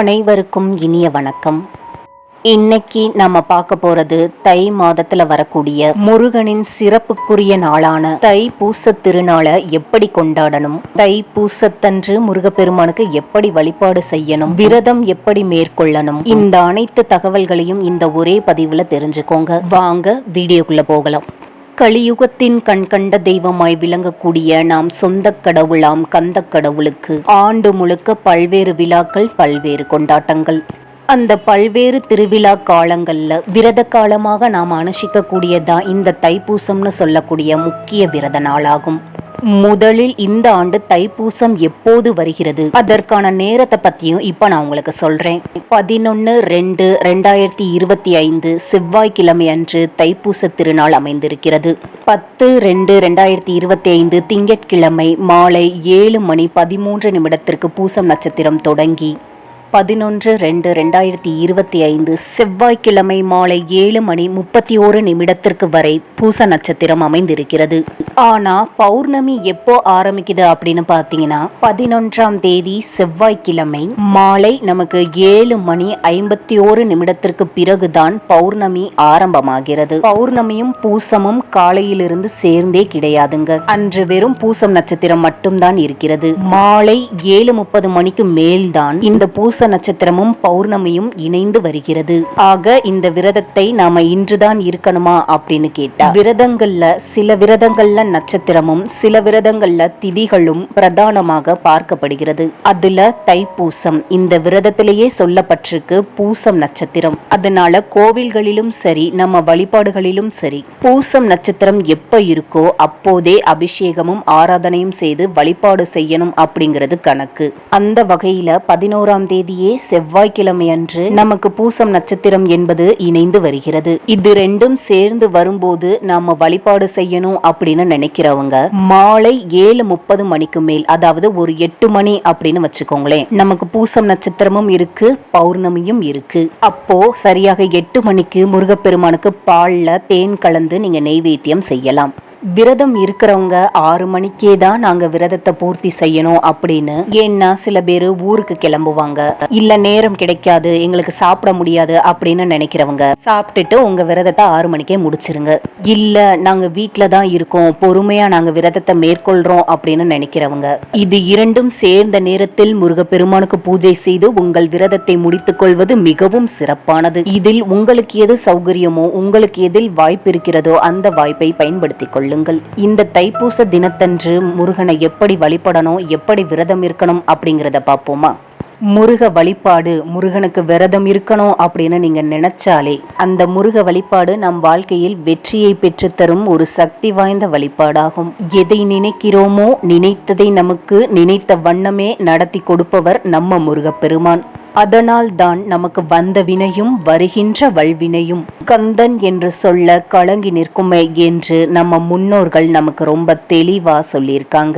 அனைவருக்கும் இனிய வணக்கம். இன்னைக்கு நம்ம பார்க்க போறது தை மாதத்துல வரக்கூடிய முருகனின் சிறப்புக்குரிய நாளான தை பூச திருநாளை எப்படி கொண்டாடணும்? தை பூசத்தன்று முருகப்பெருமானுக்கு எப்படி வழிபாடு செய்யணும்? விரதம் எப்படி மேற்கொள்ளணும்? இந்த அனைத்து தகவல்களையும் இந்த ஒரே பதிவுல தெரிஞ்சுக்கோங்க. வாங்க வீடியோக்குள்ள போகலாம். கலியுகத்தின் கண்கண்ட தெய்வமாய் விளங்கக்கூடிய நாம் சொந்த கடவுளாம் கந்த கடவுளுக்கு ஆண்டு முழுக்க பல்வேறு விழாக்கள் பல்வேறு கொண்டாட்டங்கள். அந்த பல்வேறு திருவிழா காலங்களில் விரத காலமாக நாம் அனுஷ்டிக்கக்கூடியதா இந்த தைப்பூசம்னு சொல்லக்கூடிய முக்கிய விரத நாளாகும். முதலில் இந்த ஆண்டு தைப்பூசம் எப்போது வருகிறது? அதற்கான நேரத்தை பத்தியும் இப்ப நான் உங்களுக்கு சொல்றேன். பதினொன்னு ரெண்டு ரெண்டாயிரத்தி இருபத்தி ஐந்து செவ்வாய்க்கிழமை அன்று தைப்பூச திருநாள் அமைந்திருக்கிறது. பத்து ரெண்டு ரெண்டாயிரத்தி இருபத்தி ஐந்து திங்கட்கிழமை மாலை ஏழு மணி பதிமூன்று நிமிடத்திற்கு பூசம் நட்சத்திரம் தொடங்கி பதினொன்று ரெண்டு ரெண்டாயிரத்தி இருபத்தி ஐந்து செவ்வாய்க்கிழமை மாலை ஏழு மணி முப்பத்தி ஓரு நிமிடத்திற்கு வரை பூச நட்சத்திரம் அமைந்திருக்கிறது. ஆனா பௌர்ணமி எப்போ ஆரம்பிக்குது அப்படின்னு பாத்தீங்கன்னா பதினொன்றாம் தேதி செவ்வாய்க்கிழமை மாலை நமக்கு ஏழு மணி ஐம்பத்தி ஓரு நிமிடத்திற்கு பிறகுதான் பௌர்ணமி ஆரம்பமாகிறது. பௌர்ணமியும் பூசமும் காலையிலிருந்து சேர்ந்தே கிடையாதுங்க. அன்று வெறும் பூசம் நட்சத்திரம் மட்டும்தான் இருக்கிறது. மாலை ஏழு முப்பது மணிக்கு மேல்தான் இந்த பூச பூச நட்சத்திரமும் பௌர்ணமியும் இணைந்து வருகிறது. ஆக இந்த விரதத்தை நாம இன்றுதான் இருக்கணுமா அப்படின்னு கேட்டா விரதங்கள்ல சில விரதங்கள்ல நட்சத்திரமும் சில விரதங்கள்ல திதிகளும் பிரதானமாக பார்க்கப்படுகிறது. அதுல தைப்பூசம் இந்த விரதத்திலேயே சொல்லப்பட்டிருக்கு பூசம் நட்சத்திரம். அதனால கோவில்களிலும் சரி நம்ம வழிபாடுகளிலும் சரி பூசம் நட்சத்திரம் எப்ப இருக்கோ அப்போதே அபிஷேகமும் ஆராதனையும் செய்து வழிபாடு செய்யணும் அப்படிங்கிறது கணக்கு. அந்த வகையில பதினோராம் தேதி தேதியே செவ்வாய்க்கிழமை அன்று நமக்கு பூசம் நட்சத்திரம் என்பது இணைந்து வருகிறது. இது ரெண்டும் சேர்ந்து வரும்போது நாம வழிபாடு செய்யணும் அப்படின்னு நினைக்கிறவங்க மாலை ஏழு முப்பது மணிக்கு மேல் அதாவது ஒரு எட்டு மணி அப்படின்னு வச்சுக்கோங்களேன் நமக்கு பூசம் நட்சத்திரமும் இருக்கு பௌர்ணமியும் இருக்கு. அப்போ சரியாக எட்டு மணிக்கு முருகப்பெருமானுக்கு பால்ல தேன் கலந்து நீங்க நெய்வேத்தியம் செய்யலாம். விரதம் இருக்கிறவங்க ஆறு மணிக்கே தான் நாங்க விரதத்தை பூர்த்தி செய்யணும் அப்படின்னு. ஏன்னா சில பேர் ஊருக்கு கிளம்புவாங்க. இல்ல நேரம் கிடைக்காது எங்களுக்கு சாப்பிட முடியாது அப்படின்னு நினைக்கிறவங்க. சாப்பிட்டுட்டு உங்க விரதத்தை ஆறு மணிக்கே முடிச்சிருங்க. இல்ல நாங்க வீட்ல தான் இருக்கோம் பொறுமையா நாங்க விரதத்தை மேற்கொள்றோம் அப்படின்னு நினைக்கிறவங்க. இது இரண்டும் சேர்ந்த நேரத்தில் முருகப்பெருமானுக்கு பூஜை செய்து உங்கள் விரதத்தை முடித்துக் கொள்வது மிகவும் சிறப்பானது. இதில் உங்களுக்கு எது சௌகரியமோ உங்களுக்கு எதில் வாய்ப்பு இருக்கிறதோ அந்த வாய்ப்பை பயன்படுத்திக் கொள்ளுங்கள் இந்த தைப்பூச தினத்தன்று முருகனை எப்படி வழிபடணும் எப்படி விரதம் இருக்கணும் அப்படிங்கிறத பார்ப்போமா? முருக வழிபாடு முருகனுக்கு விரதம் இருக்கணும் அப்படின்னு நீங்க நினைச்சாலே அந்த முருக வழிபாடு நம் வாழ்க்கையில் வெற்றியை பெற்றுத்தரும் ஒரு சக்தி வாய்ந்த வழிபாடாகும். எதை நினைக்கிறோமோ நினைத்ததை நமக்கு நினைத்த வண்ணமே நடத்தி கொடுப்பவர் நம்ம முருகப்பெருமான். அதனால் தான் நமக்கு வந்த வினையும் வருகின்ற வல்வினையும். கந்தன் என்று சொல்ல கலங்கி நிற்குமே என்று நம்ம முன்னோர்கள் நமக்கு ரொம்ப தெளிவா சொல்லியிருக்காங்க.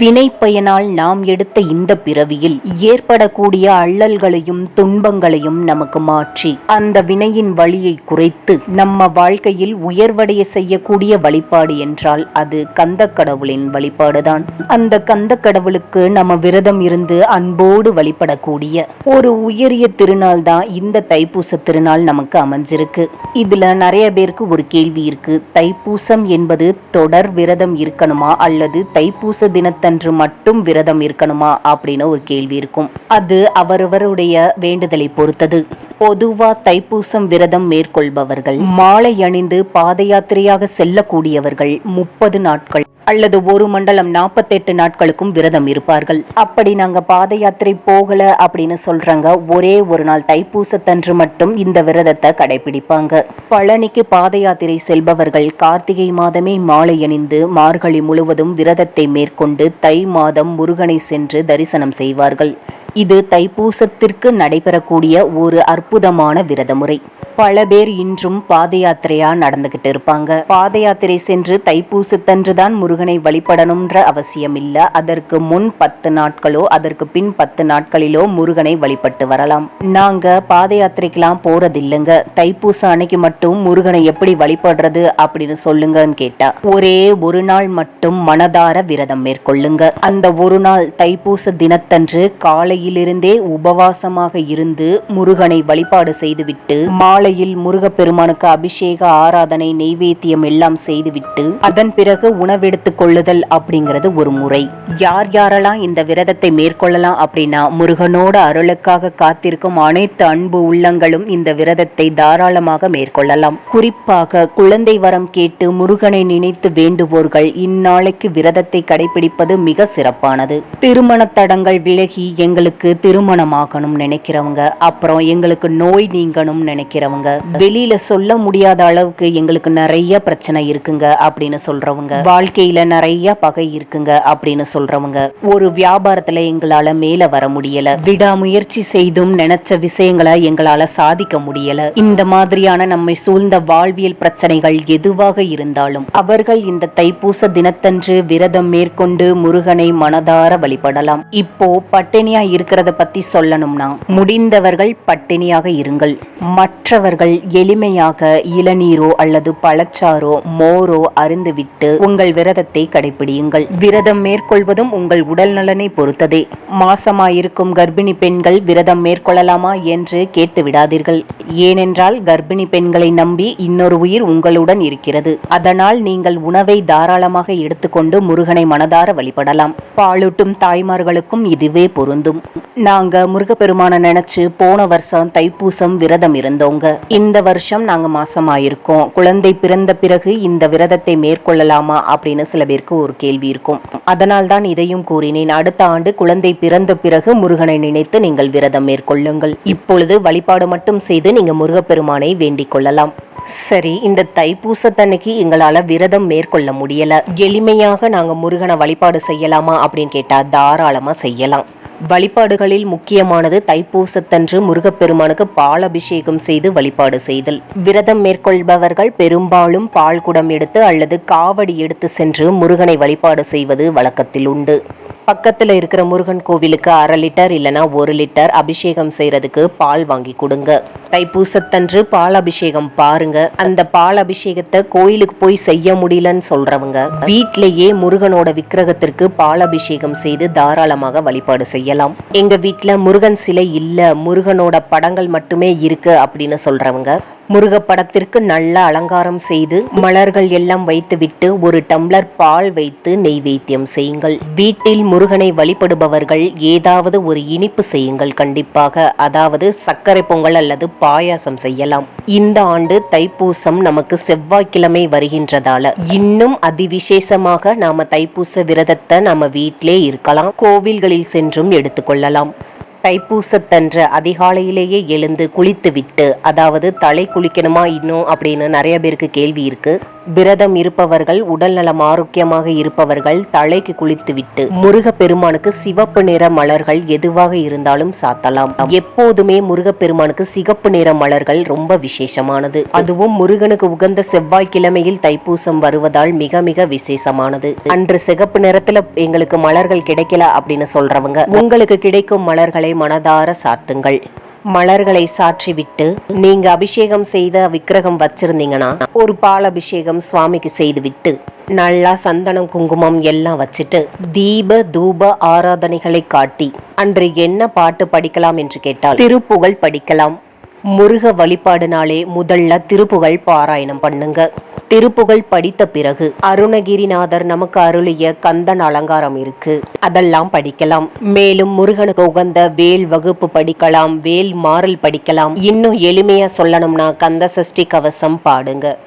வினை பயனால் நாம் எடுத்த இந்த பிறவியில் ஏற்படக்கூடிய அள்ளல்களையும் துன்பங்களையும் நமக்கு மாற்றி அந்த வினையின் வழியை குறைத்து நம்ம வாழ்க்கையில் உயர்வடைய செய்யக்கூடிய வழிபாடு என்றால் அது கந்த கடவுளின் வழிபாடுதான். அந்த கந்த கடவுளுக்கு நம்ம விரதம் இருந்து அன்போடு வழிபடக்கூடிய ஒரு உயரிய திருநாள் தான் இந்த தைப்பூச திருநாள் நமக்கு அமைஞ்சிருக்கு. இதுல நிறைய பேருக்கு ஒரு கேள்வி இருக்கு. தைப்பூசம் என்பது தொடர் விரதம் இருக்கணுமா? அல்லது தைப்பூச தினத்தன்று மட்டும் விரதம் இருக்கணுமா? அப்படின்னு ஒரு கேள்வி இருக்கும். அது அவரவருடைய வேண்டுதலை பொறுத்தது. பொதுவா தைப்பூசம் விரதம் மேற்கொள்பவர்கள். மாலை அணிந்து பாத யாத்திரையாக செல்லக்கூடியவர்கள் முப்பது நாட்கள் அல்லது ஒரு மண்டலம் நாற்பத்தெட்டு நாட்களுக்கும் விரதம் இருப்பார்கள். அப்படி நாங்க பாத யாத்திரை போகல அப்படின்னு சொல்றாங்க ஒரே ஒரு நாள் தைப்பூசத்தன்று மட்டும் இந்த விரதத்தை கடைபிடிப்பாங்க. பழனிக்கு பாத யாத்திரை செல்பவர்கள் கார்த்திகை மாதமே மாலை அணிந்து மார்கழி முழுவதும் விரதத்தை மேற்கொண்டு தை மாதம் முருகனை சென்று தரிசனம் செய்வார்கள். இது தைப்பூசத்திற்கு நடைபெறக்கூடிய ஒரு அற்புதமான விரத முறை பல பேர் இன்றும் பாத யாத்திரையா நடந்துகிட்டு இருப்பாங்க. பாத யாத்திரை சென்று தைப்பூசத்தன்று தான் முருகனை வழிபடணும்ன்ற அவசியம் இல்ல அதற்கு முன் பத்து நாட்களோ அதற்கு பின் பத்து நாட்களிலோ முருகனை வழிபட்டு வரலாம். நாங்க பாத யாத்திரைக்கெல்லாம் போறதில்லைங்க. தைப்பூசம் அன்னைக்கு மட்டும் முருகனை எப்படி வழிபடுறது அப்படின்னு சொல்லுங்கன்னு கேட்டா ஒரே ஒரு நாள் மட்டும் மனதார விரதம் மேற்கொள்ளுங்க. அந்த ஒரு நாள் தைப்பூச தினத்தன்று காலை காலையிலிருந்தே உபவாசமாக இருந்து முருகனை வழிபாடு செய்துவிட்டு மாலையில் முருகப்பெருமானுக்கு அபிஷேக ஆராதனை நெய்வேத்தியம் எல்லாம் செய்துவிட்டு அதன் பிறகு உணவெடுத்துக் கொள்ளுதல் அப்படிங்கிறது ஒரு முறை. யார் யாரெல்லாம் இந்த விரதத்தை மேற்கொள்ளலாம் அப்படின்னா முருகனோட அருளுக்காக காத்திருக்கும் அனைத்து அன்பு உள்ளங்களும் இந்த விரதத்தை தாராளமாக மேற்கொள்ளலாம். குறிப்பாக குழந்தை வரம் கேட்டு முருகனை நினைத்து வேண்டுவோர்கள் இந்நாளைக்கு விரதத்தை கடைபிடிப்பது மிக சிறப்பானது. திருமண தடங்கள் விலகி எங்களுக்கு திருமணமாகணும் நினைக்கிறவங்க அப்புறம் எங்களுக்கு நோய் நீங்கணும் நினைக்கிறவங்க வெளியில சொல்ல முடியாத அளவுக்கு எங்களுக்கு நிறைய பிரச்சனை இருக்குங்க அப்படின்னு சொல்றவங்க வாழ்க்கையில நிறைய பகை இருக்குங்க அப்படின்னு சொல்றவங்க. ஒரு வியாபாரத்துல எங்களால மேல வர முடியல. விடாமுயற்சி செய்தும் நினைச்ச விஷயங்களை எங்களால சாதிக்க முடியல. இந்த மாதிரியான நம்மை சூழ்ந்த வாழ்வியல் பிரச்சனைகள் எதுவாக இருந்தாலும் அவர்கள் இந்த தைப்பூச தினத்தன்று விரதம் மேற்கொண்டு முருகனை மனதார வழிபடலாம். இப்போ பட்டினியா இருக்கிறத பத்தி சொல்லணும்னா முடிந்தவர்கள் பட்டினியாக இருங்கள். மற்றவர்கள் எளிமையாக இளநீரோ அல்லது பழச்சாரோ மோரோ அருந்துவிட்டு உங்கள் விரதத்தை கடைபிடியுங்கள் விரதம் மேற்கொள்வதும் உங்கள் உடல் நலனை பொறுத்ததே. மாசமாயிருக்கும் கர்ப்பிணி பெண்கள் விரதம் மேற்கொள்ளலாமா என்று கேட்டு விடாதீர்கள் ஏனென்றால் கர்ப்பிணி பெண்களை நம்பி இன்னொரு உயிர் உங்களுடன் இருக்கிறது. அதனால் நீங்கள் உணவை தாராளமாக எடுத்துக்கொண்டு முருகனை மனதார வழிபடலாம். பாலூட்டும் தாய்மார்களுக்கும் இதுவே பொருந்தும். நாங்க முருகப்பெருமான நினைச்சு போன வருஷம் தைப்பூசம் விரதம் இருந்தோங்க. இந்த வருஷம் நாங்க மாசமாயிருக்கோம். குழந்தை பிறந்த பிறகு இந்த விரதத்தை மேற்கொள்ளலாமா அப்படின்னு சில பேருக்கு ஒரு கேள்வி இருக்கும். அதனால் தான் இதையும் கூறினேன். அடுத்த ஆண்டு குழந்தை பிறந்த பிறகு முருகனை நினைத்து நீங்கள் விரதம் மேற்கொள்ளுங்கள். இப்பொழுது வழிபாடு மட்டும் செய்து நீங்கள் முருகப்பெருமானை வேண்டிக் கொள்ளலாம். சரி இந்த தைப்பூசத்தன்னைக்கு எங்களால விரதம் மேற்கொள்ள முடியல. எளிமையாக நாங்க முருகனை வழிபாடு செய்யலாமா அப்படின்னு கேட்டா தாராளமா செய்யலாம். வழிபாடுகளில் முக்கியமானது தைப்பூசத்தன்று முருகப்பெருமானுக்கு பால் அபிஷேகம் செய்து வழிபாடு செய்தல். விரதம் மேற்கொள்பவர்கள் பெரும்பாலும் பால் குடம் எடுத்து அல்லது காவடி எடுத்து சென்று முருகனை வழிபாடு செய்வது வழக்கத்தில் உண்டு பக்கத்தில் இருக்கிற முருகன் கோவிலுக்கு அரை லிட்டர் இல்லைனா ஒரு லிட்டர் அபிஷேகம் செய்கிறதுக்கு பால் வாங்கி கொடுங்க. தைப்பூசத்தன்று பால் அபிஷேகம் பாருங்க. அந்த பால் அபிஷேகத்தை கோயிலுக்கு போய் செய்ய முடியலன்னு சொல்றவங்க வீட்டிலேயே முருகனோட விக்கிரகத்திற்கு பால் அபிஷேகம் செய்து தாராளமாக வழிபாடு செய்யலாம். எங்க வீட்டில் முருகன் சிலை இல்ல முருகனோட படங்கள் மட்டுமே இருக்கு அப்படின்னு சொல்றவங்க முருகப்படத்திற்கு நல்ல அலங்காரம் செய்து மலர்கள் எல்லாம் வைத்துவிட்டு ஒரு டம்ளர் பால் வைத்து நெய்வேத்தியம் செய்யுங்கள். வீட்டில் முருகனை வழிபடுபவர்கள் ஏதாவது ஒரு இனிப்பு செய்யுங்கள் கண்டிப்பாக. அதாவது சர்க்கரை பொங்கல் அல்லது பாயாசம் செய்யலாம். இந்த ஆண்டு தைப்பூசம் நமக்கு செவ்வாய்க்கிழமை வருகின்றதால. இன்னும் அதிவிசேஷமாக நாம தைப்பூச விரதத்தை நம்ம வீட்டிலே இருக்கலாம். கோவில்களில் சென்றும் எடுத்துக்கொள்ளலாம். தைப்பூசத்தன்று அதிகாலையிலேயே எழுந்து குளித்துவிட்டு அதாவது தலை குளிக்கணுமா இன்னும் அப்படின்னு நிறைய பேருக்கு கேள்வி இருக்குது விரதம் இருப்பவர்கள் உடல் நலம் ஆரோக்கியமாக இருப்பவர்கள் தலைக்கு குளித்துவிட்டு முருக பெருமானுக்கு சிவப்பு நிற மலர்கள் எதுவாக இருந்தாலும் சாத்தலாம். எப்போதுமே முருக பெருமானுக்கு சிகப்பு நிற மலர்கள் ரொம்ப விசேஷமானது. அதுவும் முருகனுக்கு உகந்த செவ்வாய்க்கிழமையில் தைப்பூசம் வருவதால் மிக மிக விசேஷமானது. அன்று சிகப்பு நிறத்துல எங்களுக்கு மலர்கள் கிடைக்கல அப்படின்னு சொல்றவங்க உங்களுக்கு கிடைக்கும் மலர்களை மனதார சாத்துங்கள். மலர்களை சாற்றிவிட்டு நீங்க அபிஷேகம் செய்த விக்கிரகம் வச்சிருந்தீங்கன்னா ஒரு பால் அபிஷேகம் சுவாமிக்கு செய்துவிட்டு நல்லா சந்தனம் குங்குமம் எல்லாம் வச்சுட்டு தீப தூப ஆராதனைகளை காட்டி அன்று என்ன பாட்டு படிக்கலாம் என்று கேட்டால் திருப்புகழ் படிக்கலாம். முருக வழிபாடுனாலே முதல்ல திருப்புகழ் பாராயணம் பண்ணுங்க. திருப்புகழ் படித்த பிறகு அருணகிரிநாதர் நமக்கு அருளிய கந்தன் அலங்காரம் இருக்கு. அதெல்லாம் படிக்கலாம். மேலும் முருகனுக்கு உகந்த வேல் வகுப்பு படிக்கலாம் வேல் மாறல் படிக்கலாம். இன்னும் எளிமையா சொல்லணும்னா கந்த சஷ்டி கவசம் பாடுங்க.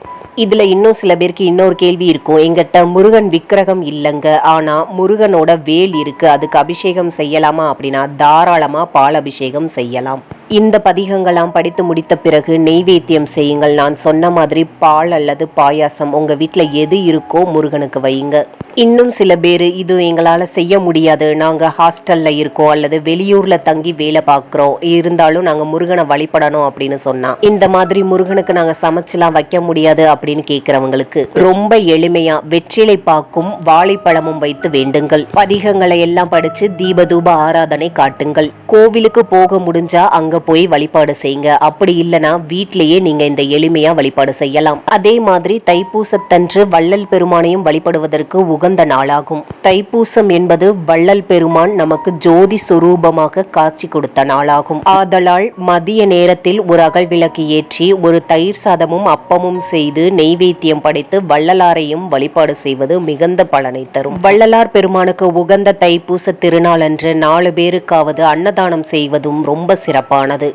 இதில் இன்னும் சில பேருக்கு இன்னொரு கேள்வி இருக்கும். எங்கிட்ட முருகன் விக்கிரகம் இல்லைங்க. ஆனால் முருகனோட வேல் இருக்குது அதுக்கு அபிஷேகம் செய்யலாமா அப்படின்னா தாராளமாக பால் அபிஷேகம் செய்யலாம். இந்த பதிகங்களாம் படித்து முடித்த பிறகு நெய்வேத்தியம் செய்யுங்கள். நான் சொன்ன மாதிரி பால் அல்லது பாயாசம் உங்கள் வீட்டில் எது இருக்கோ முருகனுக்கு வையுங்க. இன்னும் சில பேர் இது எங்களால் செய்ய முடியாது. நாங்கள் ஹாஸ்டலில் இருக்கோம் அல்லது வெளியூரில் தங்கி வேலை பார்க்குறோம். இருந்தாலும் நாங்கள் முருகனை வழிபடணும் அப்படின்னு சொன்னால் இந்த மாதிரி முருகனுக்கு நாங்கள் சமைச்செலாம் வைக்க முடியாது அப்படின்னு கேட்கிறவங்களுக்கு ரொம்ப எளிமையா வெற்றிலை பாக்கும் வாழைப்பழமும் வைத்து வேண்டுங்கள். பதிகங்களை எல்லாம் படிச்சு தீபதூப ஆராதனை காட்டுங்கள். கோவிலுக்கு போக முடிஞ்சா அங்க போய் வழிபாடு செய்யுங்க. அப்படி இல்லனா வீட்டிலேயே நீங்க இந்த எளிமையா வழிபாடு செய்யலாம். அதே மாதிரி தைப்பூசத்தன்று வள்ளல் பெருமானையும் வழிபடுவதற்கு உகந்த நாளாகும். தைப்பூசம் என்பது வள்ளல் பெருமான் நமக்கு ஜோதி சுரூபமாக காட்சி கொடுத்த நாளாகும். ஆதலால் மதிய நேரத்தில் ஒரு அகல் விளக்கு ஏற்றி ஒரு தயிர் சாதமும் அப்பமும் செய்து நெய்வேத்தியம் படைத்து வள்ளலாரையும் வழிபாடு செய்வது மிகுந்த பலனை தரும். வள்ளலார் பெருமானுக்கு உகந்த தைப்பூச திருநாளன்று நாலு பேருக்காவது அன்னதானம் செய்வதும் ரொம்ப சிறப்பானது.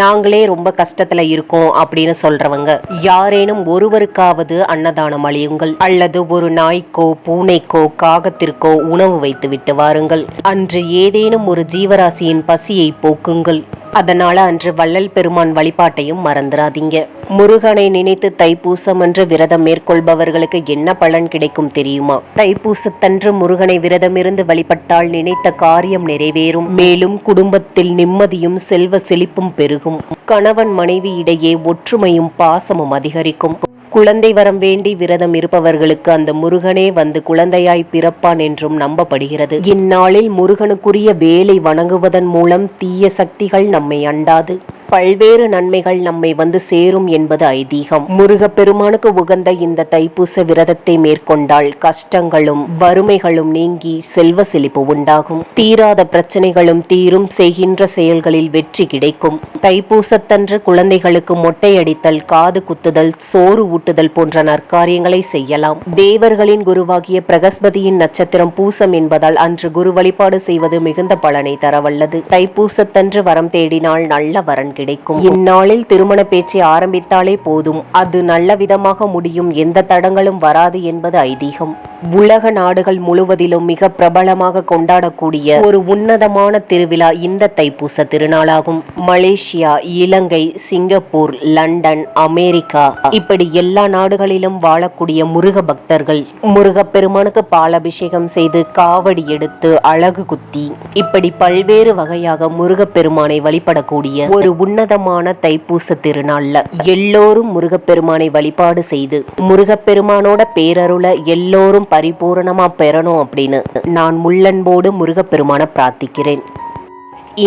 நாங்களே ரொம்ப கஷ்டத்துல இருக்கோம் அப்படின்னு சொல்றவங்க. யாரேனும் ஒருவருக்காவது அன்னதானம் அழியுங்கள் அல்லது ஒரு நாய்க்கோ பூனைக்கோ காகத்திற்கோ உணவு வைத்து விட்டு வாருங்கள். அன்று ஏதேனும் ஒரு ஜீவராசியின் பசியை போக்குங்கள். அதனால அன்று வள்ளல் பெருமான் வழிபாட்டையும் மறந்துடாதீங்க முருகனை நினைத்து தைப்பூசம் என்று விரதம் மேற்கொள்பவர்களுக்கு என்ன பலன் கிடைக்கும் தெரியுமா? தைப்பூசத்தன்று முருகனை விரதமிருந்து வழிபட்டால் நினைத்த காரியம் நிறைவேறும். மேலும் குடும்பத்தில் நிம்மதியும் செல்வ செழிப்பும் பெருகும். கணவன் மனைவி இடையே ஒற்றுமையும் பாசமும் அதிகரிக்கும். குழந்தை வரம் வேண்டி விரதம் இருப்பவர்களுக்கு அந்த முருகனே வந்து குழந்தையாய் பிறப்பான் என்றும் நம்பப்படுகிறது. இந்நாளில் முருகனுக்குரிய வேலை வணங்குவதன் மூலம் தீய சக்திகள் நம்மை அண்டாது. பல்வேறு நன்மைகள் நம்மை வந்து சேரும் என்பது ஐதீகம். முருகப்பெருமானுக்கு உகந்த இந்த தைப்பூச விரதத்தை மேற்கொண்டால் கஷ்டங்களும் வறுமைகளும் நீங்கி செல்வ செழிப்பு உண்டாகும். தீராத பிரச்சனைகளும் தீரும் செய்கின்ற செயல்களில் வெற்றி கிடைக்கும். தைப்பூசத்தன்று குழந்தைகளுக்கு மொட்டையடித்தல் காது குத்துதல் சோறு ஊட்டுதல் போன்ற நற்காரியங்களை செய்யலாம். தேவர்களின் குருவாகிய பிரகஸ்பதியின் நட்சத்திரம் பூசம் என்பதால் அன்று குரு வழிபாடு செய்வது மிகுந்த பலனை தரவல்லது. தைப்பூசத்தன்று வரம் தேடினால் நல்ல வரன் கிடைக்கும் கிடைக்கும். இந்நாளில் திருமண பேச்சை ஆரம்பித்தாலே போதும். அது நல்ல விதமாக முடியும். எந்த தடங்களும் வராது என்பது ஐதீகம். உலக நாடுகள் முழுவதிலும் மிக பிரபலமாக கொண்டாடக்கூடிய ஒரு உன்னதமான திருவிழா இந்த தைப்பூச திருநாளாகும். Malaysia Ilangai Singapore London America இப்படி எல்லா நாடுகளிலும் வாழக்கூடிய முருக பக்தர்கள் முருகப்பெருமானுக்கு பாலபிஷேகம் செய்து காவடி எடுத்து அழகு குத்தி இப்படி பல்வேறு வகையாக முருகப்பெருமானை வழிபடக்கூடிய ஒரு உன் உன்னதமான தைப்பூச திருநாள்ல எல்லோரும் முருகப்பெருமானை வழிபாடு செய்து முருகப்பெருமானோட பேரருள எல்லோரும் பரிபூரணமா பெறணும் அப்படின்னு நான் முள்ளன்போடு முருகப்பெருமான பிரார்த்திக்கிறேன்.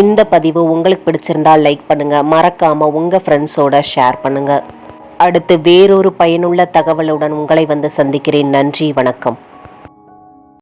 இந்த பதிவு உங்களுக்கு பிடிச்சிருந்தா லைக் பண்ணுங்க மறக்காம உங்க ஃப்ரெண்ட்ஸோட ஷேர் பண்ணுங்க. அடுத்து வேறொரு பயனுள்ள தகவலுடன் உங்களை வந்து சந்திக்கிறேன். நன்றி வணக்கம்.